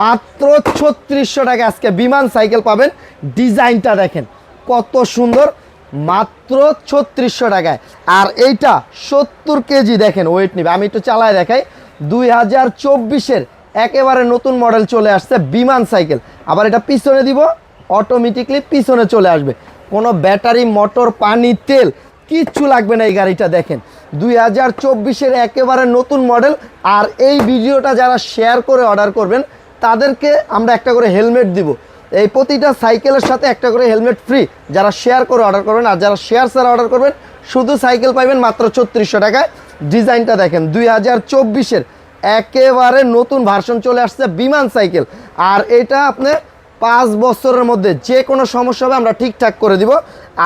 মাত্র ছত্রিশশো টাকা আজকে বিমান সাইকেল পাবেন। ডিজাইনটা দেখেন, কত সুন্দর, মাত্র ছত্রিশশো টাকায়। আর এইটা সত্তর কেজি দেখেন ওয়েট নিবে। আমি একটু চালায় দেখাই। দুই হাজার চব্বিশের একেবারে নতুন মডেল চলে আসছে বিমান সাইকেল। আবার এটা পিছনে দিব অটোমেটিকলি পিছনে চলে আসবে। কোনো ব্যাটারি মোটর পানি, তেল, কিচ্ছু লাগবে না এই গাড়িটা দেখেন। দুই হাজার চব্বিশের একেবারে নতুন মডেল আর এই ভিডিওটা যারা শেয়ার করে অর্ডার করবেন তাদেরকে আমরা একটা করে হেলমেট দিব। এই প্রতিটা সাইকেলের সাথে একটা করে হেলমেট ফ্রি যারা শেয়ার করে অর্ডার করবেন, আর যারা শেয়ার ছাড়া অর্ডার করবেন, শুধু সাইকেল পাইবেন মাত্র ছত্রিশশো টাকায়। ডিজাইনটা দেখেন, দুই হাজার চব্বিশের একেবারে নতুন ভার্সন চলে আসছে বিমান সাইকেল। আর এটা আপনি পাঁচ বছরের মধ্যে যে কোনো সমস্যা হবে আমরা ঠিকঠাক করে দিব।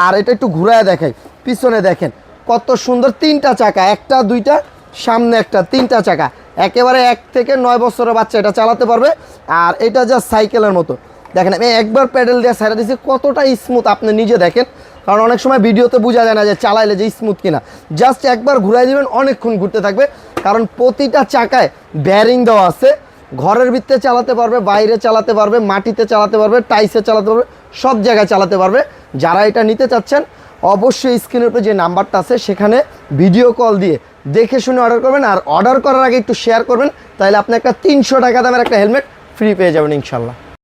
আর এটা একটু ঘুরায় দেখাই, পিছনে দেখেন, কত সুন্দর তিনটা চাকা, একটা, দুইটা সামনে একটা, তিনটা চাকা। একেবারে এক থেকে নয় বছরের বাচ্চা এটা চালাতে পারবে। আর এটা জাস্ট সাইকেলের মতো। দেখেন, আমি একবার প্যাডেল দিয়ে সাইডে দিয়েছি, কতটা স্মুথ আপনি নিজে দেখেন। কারণ অনেক সময় ভিডিওতে বোঝা যায় না যে চালাইলে যে স্মুথ কিনা। জাস্ট একবার ঘুরাই দিবেন, অনেকক্ষণ ঘুরতে থাকবে। কারণ প্রতিটা চাকায় ব্যারিং দেওয়া আছে। ঘরের ভিতরে চালাতে পারবে, বাইরে চালাতে পারবে, মাটিতে চালাতে পারবে টাইসে চালাতে পারবে, সব জায়গায় চালাতে পারবে। যারা এটা নিতে চাচ্ছেন অবশ্যই স্ক্রিনের উপরে যে নাম্বারটা আছে, সেখানে ভিডিও কল দিয়ে দেখে শুনে অর্ডার করবেন আর অর্ডার করার আগে একটু শেয়ার করবেন, তাহলে আপনি একটা তিনশো টাকা দামের একটা হেলমেট ফ্রি পেয়ে যাবেন ইনশাল্লাহ।